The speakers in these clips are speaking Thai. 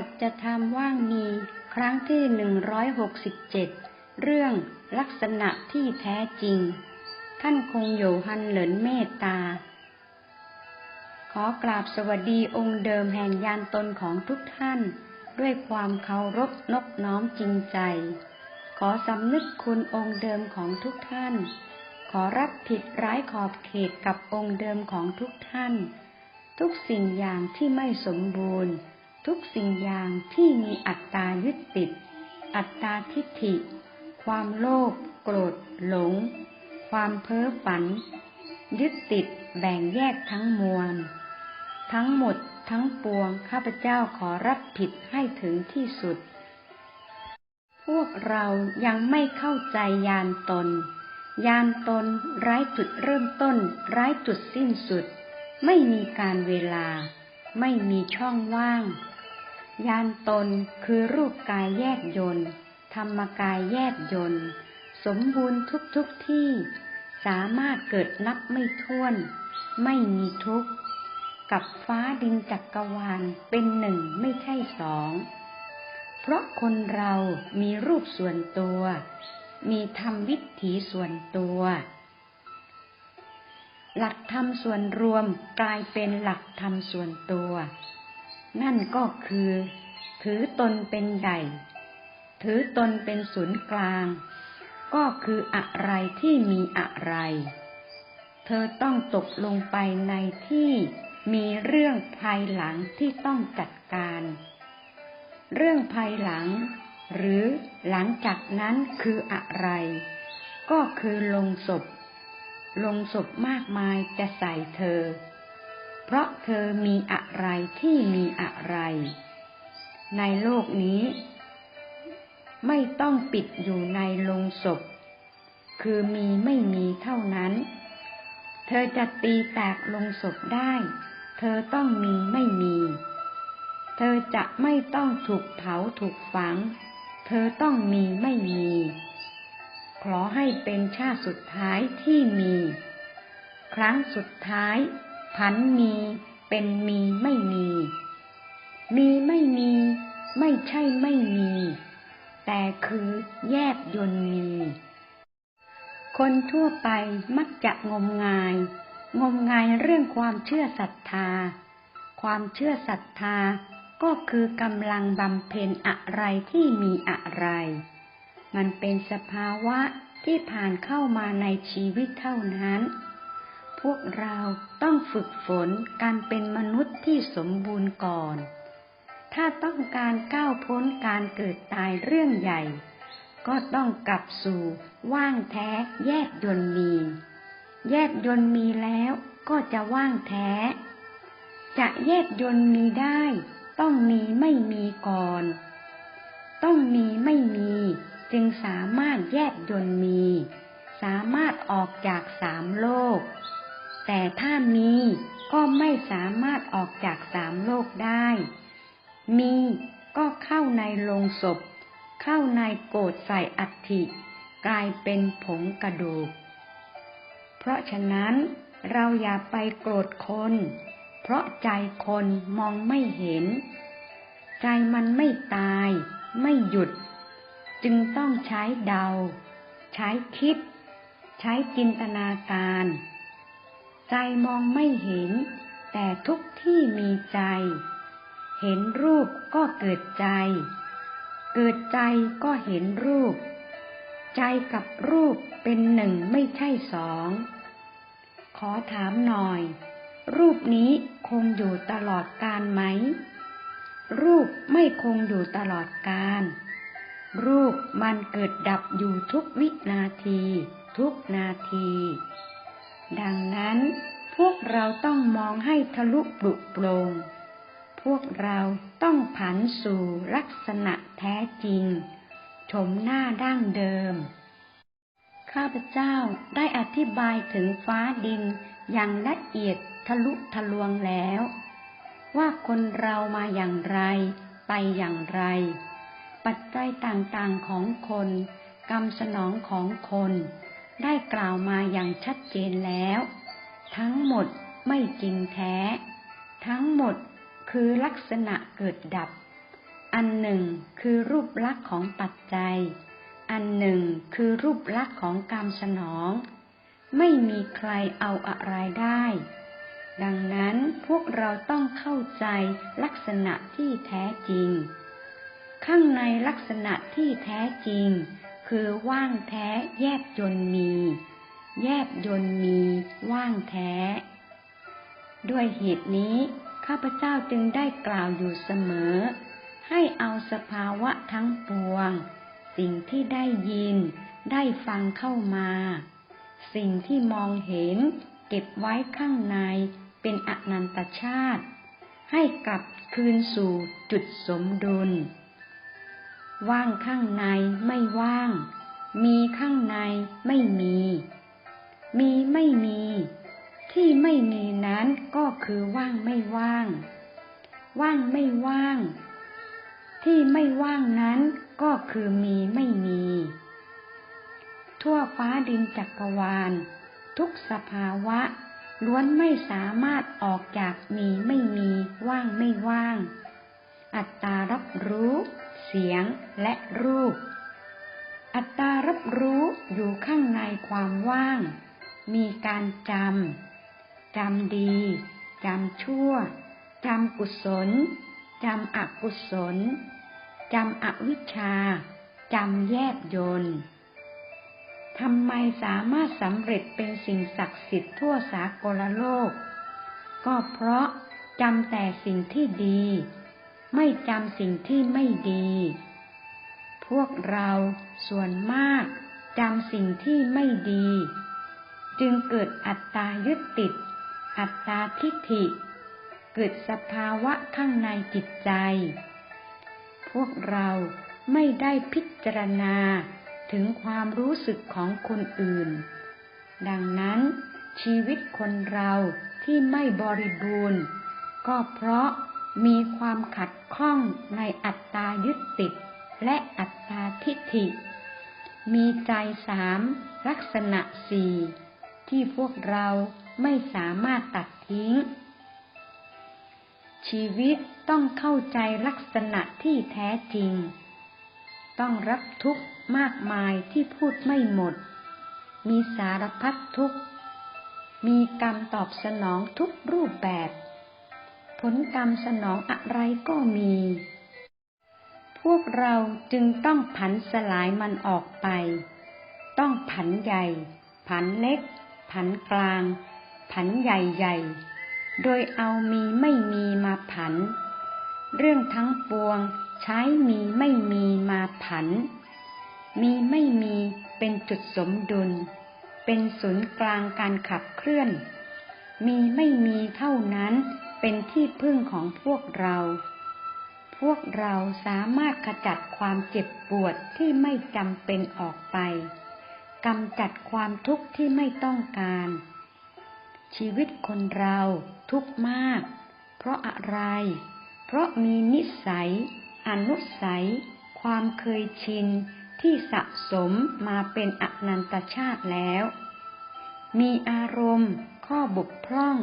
สัจธรรมว่างมีครั้งที่หนึ่งร้อยหกสิบเจ็ดเรื่องลักษณะที่แท้จริง ท่านคงโยฮันเหลินเมตตา ขอกราบสวัสดีองค์เดิมแห่งยานตนของทุกท่าน ด้วยความเคารพนบน้อมจริงใจ ขอสำนึกคุณองค์เดิมของทุกท่าน ขอรับผิดร้ายขอบเขตกับองค์เดิมของทุกท่าน ทุกสิ่งอย่างที่ไม่สมบูรณ์ ทุกสิ่งอย่างที่มีอัตตายึดติด อัตตาทิฏฐิ ความโลภโกรธ หลง ความเพ้อฝัน ยึดติดแบ่งแยกทั้งมวล ทั้งหมดทั้งปวงข้าพเจ้าขอรับผิดให้ถึงที่สุด พวกเรายังไม่เข้าใจยานตน ยานตนไร้จุดเริ่มต้นไร้จุดสิ้นสุด ไม่มีการเวลา ไม่มีช่องว่าง ยานตนคือรูปกายแยกยนต์ธรรมกายแยกยนต์สมบูรณ์ทุกทุกที่ สามารถเกิดนับไม่ถ้วน ไม่มีทุกข์ กับฟ้าดินจักกรวาลเป็นหนึ่งไม่ใช่สอง เพราะคนเรามีรูปส่วนตัว มีธรรมวิถีส่วนตัว หลักธรรมส่วนรวมกลายเป็นหลักธรรมส่วนตัว นั่นก็คือ ถือตนเป็นใหญ่ ถือตนเป็นศูนย์กลาง ก็คืออะไรที่มีอะไร เธอต้องตกลงไปในที่มีเรื่องภายหลังที่ต้องจัดการ เรื่องภายหลัง หรือหลังจากนั้นคืออะไร ก็คือลงศพ ลงศพมากมายจะใส่เธอ เพราะเธอมีอะไรที่มีอะไร ในโลกนี้ ไม่ต้องปิดอยู่ในลงศพ คือมีไม่มีเท่านั้น เธอจะตีแตกลงศพได้ เธอต้องมีไม่มี เธอจะไม่ต้องถูกเผาถูกฝัง เธอต้องมีไม่มี ขอให้เป็นชาติสุดท้ายที่มี ครั้งสุดท้าย พันมีเป็นมีไม่มี มีไม่มี ไม่ใช่ไม่มี แต่คือแยบยนมี คนทั่วไปมักจะงมงาย งมงายเรื่องความเชื่อศรัทธา ความเชื่อศรัทธาก็คือกำลังบำเพ็ญอะไรที่มีอะไร มันเป็นสภาวะที่ผ่านเข้ามาในชีวิตเท่านั้น พวกเราต้องฝึกฝนการเป็นมนุษย์ที่สมบูรณ์ก่อน ถ้าต้องการก้าวพ้นการเกิดตายเรื่องใหญ่ ก็ต้องกลับสู่ว่างแท้แยกยนต์มี แยกยนต์มีแล้วก็จะว่างแท้ จะแยกยนต์มีได้ต้องมีไม่มีก่อน ต้องมีไม่มี จึงสามารถแยกยนต์มี สามารถออกจากสามโลก แต่ถ้ามีก็ไม่สามารถออกจากสามโลกได้ มีก็เข้าในโลงศพ เข้าในโกดใส่อัฐิ กลายเป็นผงกระดูก เพราะฉะนั้นเราอย่าไปโกรธคน เพราะใจคนมองไม่เห็น ใจมันไม่ตาย ไม่หยุด จึงต้องใช้เดา ใช้คิด ใช้จินตนาการ ใจมองไม่เห็น แต่ทุกที่มีใจ เห็นรูปก็เกิดใจ เกิดใจก็เห็นรูป ใจกับรูปเป็นหนึ่งไม่ใช่สอง ขอถามหน่อย รูปนี้คงอยู่ตลอดกาลไหม รูปไม่คงอยู่ตลอดกาลรูปมันเกิดดับอยู่ทุกวินาที ทุกนาที ดังนั้นพวกเราต้องมองให้ทะลุปลุกโปรงพวกเราต้องผันสู่ลักษณะแท้จริง ชมหน้าดั้งเดิม ข้าพเจ้าได้อธิบายถึงฟ้าดินอย่างละเอียดทะลุทะลวงแล้ว ว่าคนเรามาอย่างไรไปอย่างไร ปัจจัยต่างๆของคน กรรมสนองของคน ได้กล่าวมาอย่างชัดเจนแล้ว ทั้งหมดไม่จริงแท้ ทั้งหมดคือลักษณะเกิดดับ อันหนึ่งคือรูปลักษณ์ของปัจจัย อันหนึ่งคือรูปลักษณ์ของกรรมสนอง ไม่มีใครเอาอะไรได้ ดังนั้นพวกเราต้องเข้าใจลักษณะที่แท้จริง ข้างในลักษณะที่แท้จริง คือว่างแท้แยบยนมี แยบยนมีว่างแท้ ด้วยเหตุนี้ ข้าพเจ้าจึงได้กล่าวอยู่เสมอ ให้เอาสภาวะทั้งปวง สิ่งที่ได้ยิน ได้ฟังเข้ามา สิ่งที่มองเห็น เก็บไว้ข้างในเป็นอนันตชาติ ให้กลับคืนสู่จุดสมดุล ว่างข้างในไม่ว่าง มีข้างในไม่มี มีไม่มี ที่ไม่มีนั้นก็คือว่างไม่ว่าง ว่างไม่ว่าง ที่ไม่ว่างนั้นก็คือมีไม่มี ทั่วฟ้าดินจักรวาล ทุกสภาวะ ล้วนไม่สามารถออกจากมีไม่มีว่างไม่ว่าง อัตตารับรู้ เสียงและรูป อัตตารับรู้อยู่ข้างในความว่าง มีการจำ จำดี จำชั่ว จำกุศล จำอกุศล จำอวิชชา จำแยบยนต์ทำไมสามารถสำเร็จเป็นสิ่งศักดิ์สิทธิ์ทั่วสากลโลก ก็เพราะจำแต่สิ่งที่ดี ไม่จำสิ่งที่ไม่ดี พวกเราส่วนมากจำสิ่งที่ไม่ดี จึงเกิดอัตตายึดติด อัตตาทิฏฐิ เกิดสภาวะข้างในจิตใจ พวกเราไม่ได้พิจารณาถึงความรู้สึกของคนอื่น ดังนั้นชีวิตคนเราที่ไม่บริบูรณ์ ก็เพราะ มีความขัดข้องในอัตตายึดติดและอัตตาทิฏฐิ มีใจสามลักษณะสี่ที่พวกเราไม่สามารถตัดทิ้ง ชีวิตต้องเข้าใจลักษณะที่แท้จริง ต้องรับทุกข์มากมายที่พูดไม่หมด มีสารพัดทุกข์ มีกรรมตอบสนองทุกรูปแบบ ผลกรรมสนองอะไรก็มี พวกเราจึงต้องผันสลายมันออกไป ต้องผันใหญ่ ผันเล็ก ผันกลาง ผันใหญ่ๆ โดยเอามีไม่มีมาผัน เรื่องทั้งปวงใช้มีไม่มีมาผัน มีไม่มีเป็นจุดสมดุล เป็นศูนย์กลางการขับเคลื่อน มีไม่มีเท่านั้น เป็นที่พึ่งของพวกเรา พวกเราสามารถขจัดความเจ็บปวดที่ไม่จำเป็นออกไปกำจัดความทุกข์ที่ไม่ต้องการ ชีวิตคนเราทุกข์มาก เพราะอะไร เพราะมีนิสัย อนุสัย ความเคยชินที่สะสมมาเป็นอนันตชาติแล้ว มีอารมณ์ ข้อบกพร่อง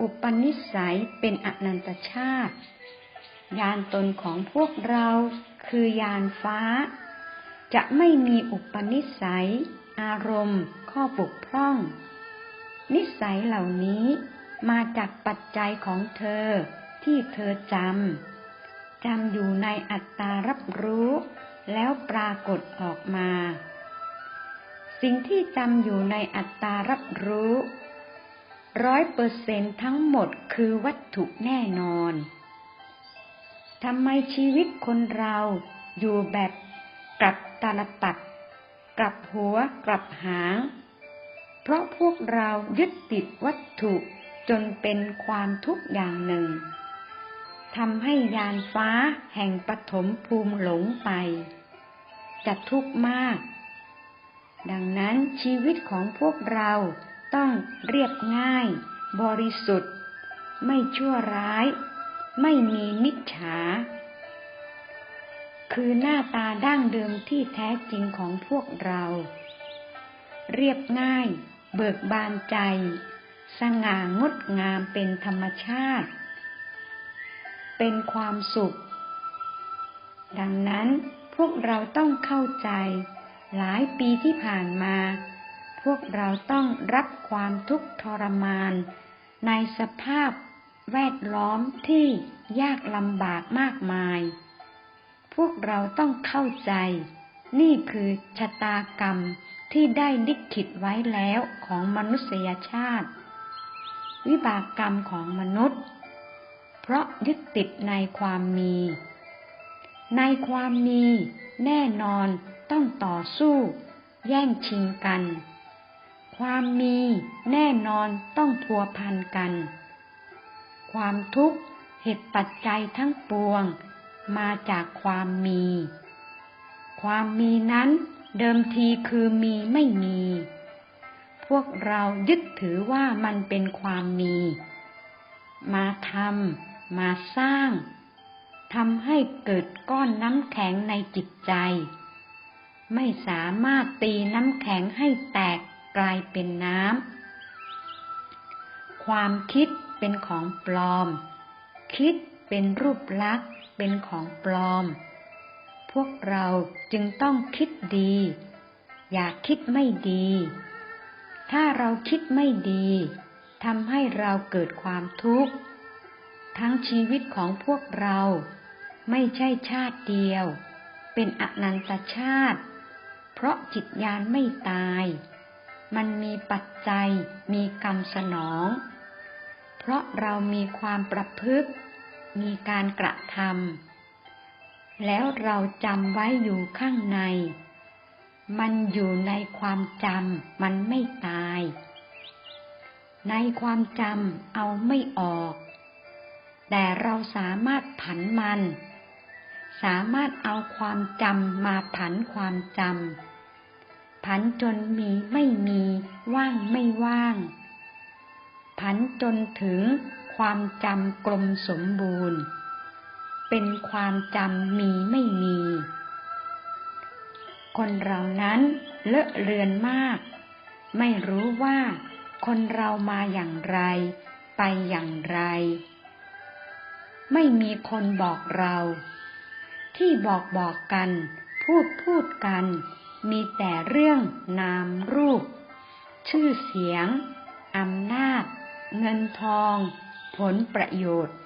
อุปนิสัยเป็นอนันตชาติ ยานตนของพวกเราคือยานฟ้า จะไม่มีอุปนิสัย อารมณ์ ข้อบกพร่อง นิสัยเหล่านี้มาจากปัจจัยของเธอที่เธอจำ จำอยู่ในอัตตารับรู้ แล้วปรากฏออกมา สิ่งที่จำอยู่ในอัตตารับรู้ ร้อยเปอร์เซนทั้งหมดคือวัตถุแน่นอน ทำไมชีวิตคนเราอยู่แบบกลับตาลปัด กลับหัวกลับหาง เพราะพวกเรายึดติดวัตถุจนเป็นความทุกข์อย่างหนึ่งทำให้ยานฟ้าแห่งปฐมภูมิหลงไป จะทุกข์มาก ดังนั้นชีวิตของพวกเรา ต้องเรียบง่าย บริสุทธิ์ ไม่ชั่วร้าย ไม่มีมิจฉา คือหน้าตาดั้งเดิมที่แท้จริงของพวกเรา เรียบง่าย เบิกบานใจ สง่างดงามเป็นธรรมชาติ เป็นความสุข ดังนั้นพวกเราต้องเข้าใจ หลายปีที่ผ่านมา วกเราต้องรับความทุกข์ทรมาน ในสภาพแวดล้อมที่ยากลำบากมากมาย พวกเราต้องเข้าใจ นี่คือชะตากรรมที่ได้ลิขิตไว้แล้วของมนุษยชาติ วิบากกรรมของมนุษย์ เพราะยึดติดในความมี ในความมีแน่นอนต้องต่อสู้ แย่งชิงกัน ความมีแน่นอนต้องพัวพันกัน ความทุกข์เหตุปัจจัยทั้งปวง มาจากความมี ความมีนั้นเดิมทีคือมีไม่มี พวกเรายึดถือว่ามันเป็นความมี มาทำมาสร้างทำให้เกิดก้อนน้ำแข็งในจิตใจ ไม่สามารถตีน้ำแข็งให้แตก กลายเป็นน้ำ ความคิดเป็นของปลอม คิดเป็นรูปลักษณ์เป็นของปลอม พวกเราจึงต้องคิดดี อย่าคิดไม่ดี ถ้าเราคิดไม่ดีทำให้เราเกิดความทุกข์ ทั้งชีวิตของพวกเราไม่ใช่ชาติเดียว เป็นอนันตชาติ เพราะจิตญาณไม่ตาย มันมีปัจจัย มีกรรมสนอง เพราะเรามีความประพฤติ มีการกระทำแล้วเราจำไว้อยู่ข้างใน มันอยู่ในความจำมันไม่ตาย ในความจำเอาไม่ออก แต่เราสามารถผันมัน สามารถเอาความจำมาผันความจำ ผันจนมีไม่มีว่างไม่ว่าง ผันจนถึงความจำกลมสมบูรณ์ เป็นความจำมีไม่มี คนเรานั้นเลอะเลือนมาก ไม่รู้ว่าคนเรามาอย่างไร ไปอย่างไร ไม่มีคนบอกเรา ที่บอกบอกกัน พูดพูดกัน มีแต่เรื่องนามรูป ชื่อเสียงอำนาจ เงินทอง ผลประโยชน์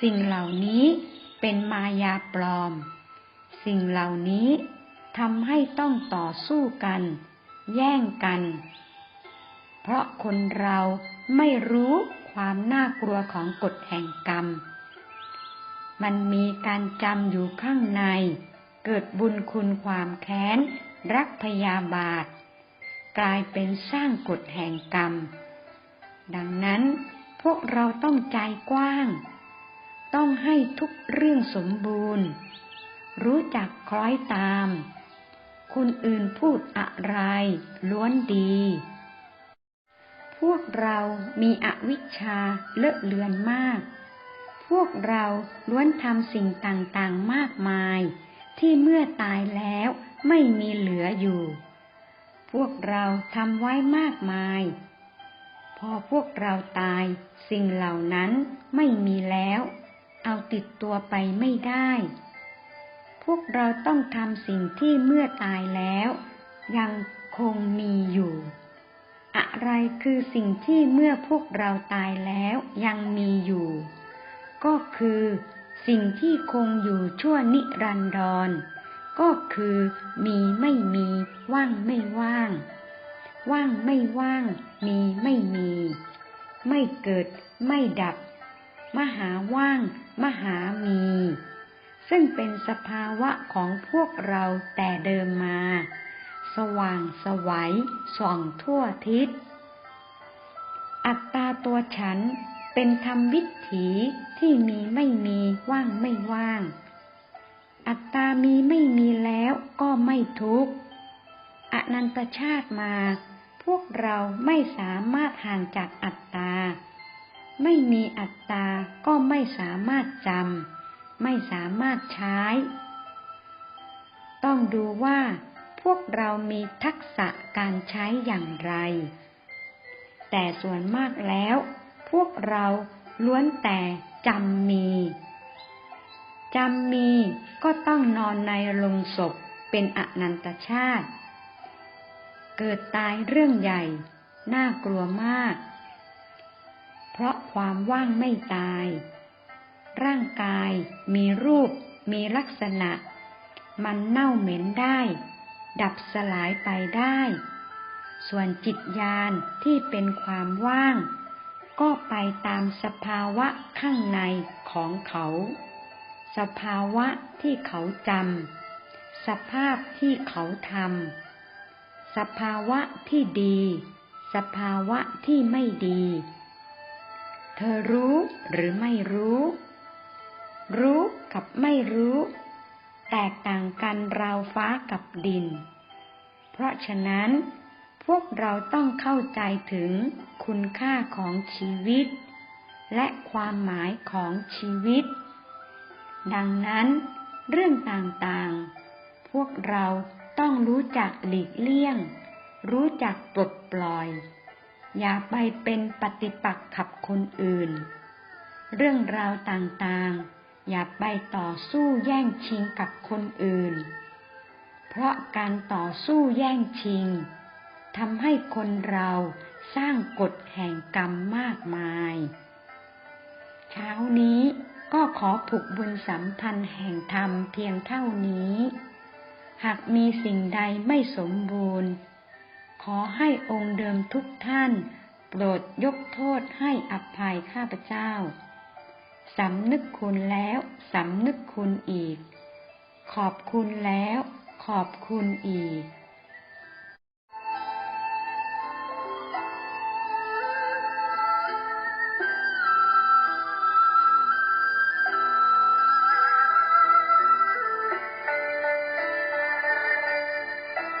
สิ่งเหล่านี้เป็นมายาปลอม สิ่งเหล่านี้ทำให้ต้องต่อสู้กัน แย่งกัน เพราะคนเราไม่รู้ความน่ากลัวของกฎแห่งกรรม มันมีการจำอยู่ข้างใน เกิดบุญคุณความแค้น รักพยาบาท กลายเป็นสร้างกฎแห่งกรรม ดังนั้นพวกเราต้องใจกว้าง ต้องให้ทุกเรื่องสมบูรณ์ รู้จักคล้อยตาม คนอื่นพูดอะไร ล้วนดี พวกเรามีอวิชชาเลอะเลือนมาก พวกเราล้วนทำสิ่งต่างๆมากมาย ที่เมื่อตายแล้วไม่มีเหลืออยู่ พวกเราทำไว้มากมาย พอพวกเราตายสิ่งเหล่านั้นไม่มีแล้ว เอาติดตัวไปไม่ได้ พวกเราต้องทำสิ่งที่เมื่อตายแล้ว ยังคงมีอยู่ อะไรคือสิ่งที่เมื่อพวกเราตายแล้วยังมีอยู่ ก็คือ สิ่งที่คงอยู่ชั่วนิรันดร ก็คือมีไม่มีว่างไม่ว่าง ว่างไม่ว่าง มีไม่มี ไม่เกิดไม่ดับ มหาว่าง มหามี ซึ่งเป็นสภาวะของพวกเราแต่เดิมมา สว่างสวัยส่องทั่วทิศ อัตตาตัวฉัน เป็นธรรมวิถีที่มีไม่มีว่างไม่ว่าง อัตตามีไม่มีแล้วก็ไม่ทุกข์อนันตชาติมา พวกเราไม่สามารถห่างจากอัตตา ไม่มีอัตตาก็ไม่สามารถจำไม่สามารถใช้ ต้องดูว่า พวกเรามีทักษะการใช้อย่างไร แต่ส่วนมากแล้ว วกเราล้วนแต่จำมีจำมีก็ต้องนอนในโรงศพเป็นอนันตชาติ เกิดตายเรื่องใหญ่ น่ากลัวมาก เพราะความว่างไม่ตาย ร่างกายมีรูป มีลักษณะ มันเน่าเหม็นได้ ดับสลายไปได้ ส่วนจิตญาณที่เป็นความว่าง ก็ไปตามสภาวะข้างในของเขา สภาวะที่เขาจำ สภาพที่เขาทำ สภาวะที่ดี สภาวะที่ไม่ดี เธอรู้หรือไม่รู้ รู้กับไม่รู้ แตกต่างกันราวฟ้ากับดิน เพราะฉะนั้น พวกเราต้องเข้าใจถึงคุณค่าของชีวิต และความหมายของชีวิต ดังนั้น เรื่องต่างๆ พวกเราต้องรู้จักหลีกเลี่ยง รู้จักปลดปล่อย อย่าไปเป็นปฏิปักษ์กับคนอื่น เรื่องราวต่างๆ อย่าไปต่อสู้แย่งชิงกับคนอื่น เพราะการต่อสู้แย่งชิง ทำให้คนเราสร้างกฎแห่งกรรมมากมาย เช้านี้ก็ขอผูกบุญสัมพันธ์แห่งธรรมเพียงเท่านี้ หากมีสิ่งใดไม่สมบูรณ์ ขอให้องค์เดิมทุกท่าน โปรดยกโทษให้อภัยข้าพเจ้า สำนึกคุณแล้วสำนึกคุณอีก ขอบคุณแล้ว ขอบคุณอีก